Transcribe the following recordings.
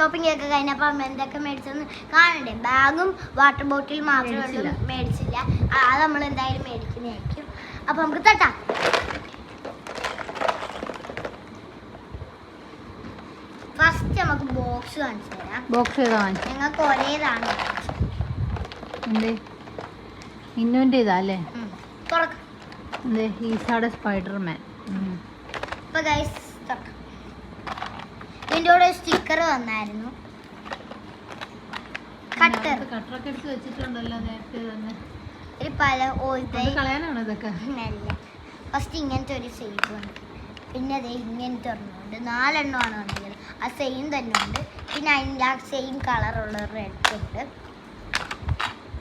Shopping ഒക്കെ കഴിഞ്ഞപ്പോൾ അമ്മ എന്തൊക്കെ മേടിച്ചെന്ന് കാണണ്ടേ? ബാഗും വാട്ടർ ബോട്ടിൽ മാത്രമേ ഉള്ളൂ. മേടിച്ചില്ല. അത് നമ്മൾ എന്തായാലും മേടിക്കുന്നതായിരിക്കും. അപ്പൊ നമുക്ക് തട്ടാം. ഫസ്റ്റ് നമുക്ക് ബോക്സ് കാണിച്ചു തരാം. ബോക്സ് ഞങ്ങൾക്ക് ഒരേതാണ് ഇന്നുവിന്റെ ഇതാ അല്ലേ? ഈ തുറക്കാം ഈസാടെ സ്പൈഡർമാൻ ഇപ്പൊ ഗൈസ് തുറക്കാം ഇതിന്റെ കൂടെ സ്റ്റിക്കർ വന്നായിരുന്നു. കട്ടർ കട്ടറൊക്കെ എടുത്ത് വെച്ചിട്ടുണ്ടല്ലോ നേരത്തെ തന്നെ. ഒരു പല കളയാനാണോ ഇതൊക്കെ? അല്ല ഫസ്റ്റ് ഇങ്ങനത്തെ ഒരു സൈഡ് ഉണ്ട് പിന്നെ അതെ ഇങ്ങനത്തെ ഒരെണ്ണമുണ്ട് നാലെണ്ണമാണ് വന്നത് ആ സെയിം തന്നെ ഉണ്ട്. പിന്നെ അതിന്റെ ആ സെയിം കളറുള്ള റെഡ് ഉണ്ട്.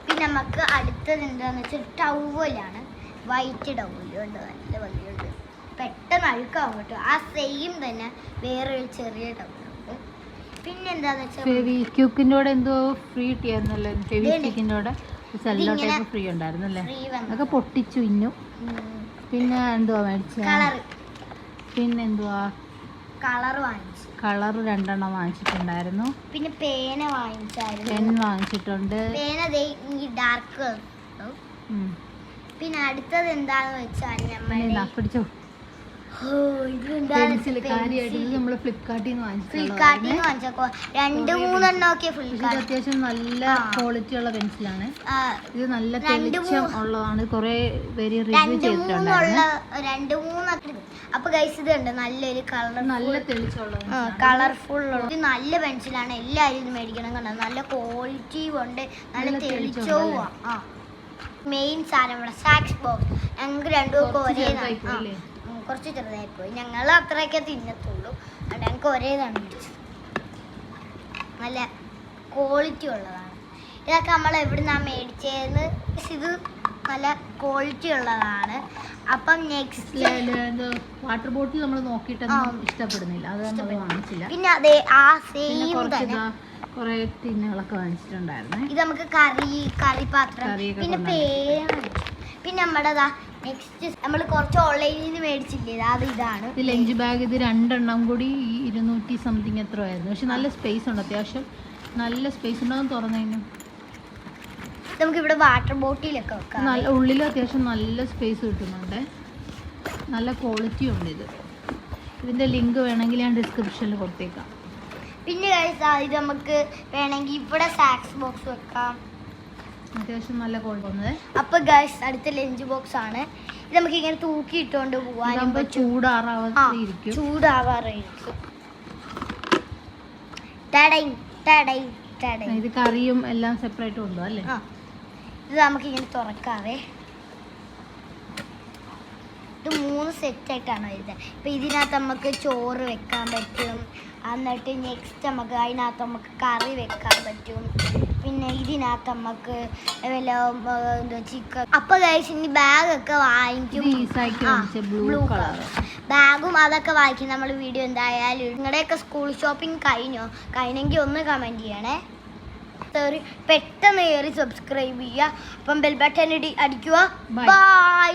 പിന്നെ നമുക്ക് അടുത്തത് എന്താണെന്ന് വെച്ചാൽ ടവലാണ് വൈറ്റ് ടവലും ഉണ്ട്. നല്ല വലിയുണ്ട് അഴുക്കാവും കേട്ടോ. ആ സെയിം തന്നെ. വേറൊരു ചെറിയ എന്താണെന്ന് വെച്ചാൽ ഫെവി ക്യൂക്കിന്റെ കൂടെ എന്തോ ഫ്രീ കിട്ടിയായിരുന്നല്ലോ? ഫെവി ഇതേനെ. സ്റ്റിക്കിന്റെ കൂടെ സെല്ലോ ടൈപ്പ് ഫ്രീ ഉണ്ടായിരുന്നല്ലേ? അതൊക്കെ പൊട്ടിച്ചു ഇന്നു. പിന്നെ എന്തുവാ മേടിച്ച? കളർ പിന്നെ എന്തുവാ കളർ വാങ്ങിച്ചു. കളർ രണ്ടെണ്ണം വാങ്ങിച്ചിട്ടുണ്ടായിരുന്നു. പിന്നെ പേന വാങ്ങിച്ചായിരുന്നു. പെൻ വാങ്ങിച്ചിട്ടുണ്ട്. പേന ഈ ഡാർക്ക്. പിന്നെ അടുത്തത് എന്താന്ന് വെച്ചാൽ നമ്മൾ പിടിച്ചോ. നമ്മൾ ഫ്ലിപ്കാർട്ടിൽ നിന്ന് ഫ്ലിപ്കാർട്ടിൽ നിന്ന് വാങ്ങിച്ചപ്പോ രണ്ട് മൂന്നെണ്ണം ഒക്കെ ഫ്ലിപ്കാർട്ട് അത്യാവശ്യം നല്ല ക്വാളിറ്റി ഉള്ള പെൻസിലാണ് ഇത് നല്ല തെളിച്ചം ഉള്ളതാണ്. കുറെ പേര് റിവ്യൂ ചെയ്തിട്ടുണ്ടായിരുന്നു. രണ്ട് മൂന്നൊക്കെ അപ്പൊ ഗൈസ് ഇത് ഉണ്ട് നല്ലൊരു കളർ നല്ല തെളിച്ചമുള്ള പെൻസിലാണ്. കളർഫുൾ ഇത് നല്ല പെൻസിലാണ് എല്ലാവരും ഇത് മേടിക്കണം കണ്ടോ? നല്ല ക്വാളിറ്റി ഉണ്ട്. നല്ല തെളിച്ചവും മെയിൻ സാധനം നമ്മുടെ സാക്സ് ബോക്സ് ഞങ്ങൾക്ക് രണ്ടുപേർക്കും ഒരേ? കുറച്ച് ചെറുതായി പോയി. ഞങ്ങൾ അത്രയൊക്കെ തിന്നത്തുള്ളൂ. അവിടെ ഞങ്ങൾക്ക് ഒരേതാണ് മേടിച്ചത് നല്ല ക്വാളിറ്റി ഉള്ളതാണ്. ഇതൊക്കെ നമ്മൾ എവിടെ നിന്നാണ് മേടിച്ചതെന്ന് ഇത് നല്ല ക്വാളിറ്റി ഉള്ളതാണ്. അപ്പം നെക്സ്റ്റ് വാട്ടർ ബോട്ടിൽ നമ്മൾ നോക്കിയിട്ട്. ഇഷ്ടപ്പെടുന്നില്ല. അത് നമ്മൾ. വാങ്ങിച്ചില്ല. പിന്നെ അതെ ആ സെയിം തന്നെ. കുറെ ടിന്നുകളൊക്കെ വാങ്ങിച്ചിട്ടുണ്ടായിരുന്നു. ഇത് നമുക്ക് കറി കറിപാത്രം. പാത്രം പിന്നെ പേര് പിന്നെ നമ്മുടെ നെക്സ്റ്റ് നമ്മൾ കുറച്ച് ഓൺലൈനിൽ നിന്ന് മേടിച്ചില്ലേ? അത് ഇതാണ്. ഇത് ലഞ്ച് ബാഗ് ഇത് രണ്ടെണ്ണം കൂടി ഇരുന്നൂറ്റി സംതിങ് എത്ര ആയിരുന്നു. പക്ഷെ നല്ല സ്പേസ് ഉണ്ട്. അത്യാവശ്യം നല്ല സ്പേസ് ഉണ്ടാവും തുറന്നതിന്. നമുക്ക് ഇവിടെ വാട്ടർ ബോട്ടിലൊക്കെ വെക്കാം. നല്ല ഉള്ളിൽ അത്യാവശ്യം നല്ല സ്പേസ് കിട്ടുന്നുണ്ട്. നല്ല ക്വാളിറ്റി ഉണ്ട് ഇത്. ഇതിന്റെ ലിങ്ക് വേണമെങ്കിൽ ഞാൻ ഡിസ്ക്രിപ്ഷനിൽ കൊടുത്തേക്കാം. പിന്നെ ഇത് നമുക്ക് വേണമെങ്കിൽ ഇവിടെ സാക്സ് ബോക്സ് വെക്കാം. അത്യാവശ്യം നല്ല കോഴിക്കുന്നത് അപ്പൊ ഗൈസ് അടുത്ത ലഞ്ച് ബോക്സ് ആണ്. ഇത് നമുക്ക് ഇങ്ങനെ തൂക്കി ഇട്ടുകൊണ്ട് പോവാനും പറ്റും ചൂടാറാവാതെ ചൂടാവാറായിരിക്കും. ഇത് കറിയും എല്ലാം സെപ്പറേറ്റ് കൊണ്ടു അല്ലേ? ഇത് നമുക്ക് ഇങ്ങനെ തുറക്കാവേ. ഇത് മൂന്ന് സെറ്റ് ആയിട്ടാണ് വരുന്നത് ഇപ്പം ഇതിനകത്ത് നമുക്ക് ചോറ് വെക്കാൻ പറ്റും. എന്നിട്ട് നെക്സ്റ്റ് നമുക്ക് അതിനകത്ത് നമുക്ക് കറി വെക്കാൻ പറ്റും. പിന്നെ ഇതിനകത്ത് നമുക്ക് വല്ല ആ, എന്താ ചിക്കൻ. അപ്പൊ കഴിച്ചിട്ട് ബാഗൊക്കെ വാങ്ങിക്കും. ബ്ലൂ കളർ ബാഗും അതൊക്കെ വായിക്കും നമ്മൾ വീഡിയോ എന്തായാലും നിങ്ങളുടെ നിങ്ങളുടെയൊക്കെ സ്കൂൾ ഷോപ്പിംഗ് കഴിഞ്ഞോ? കഴിഞ്ഞെങ്കിൽ ഒന്ന് കമന്റ് ചെയ്യണേ. പെട്ടെന്ന് കയറി സബ്സ്ക്രൈബ് ചെയ്യുക. അപ്പം ബെൽ ബട്ടൺ അടിക്കുക. ബൈ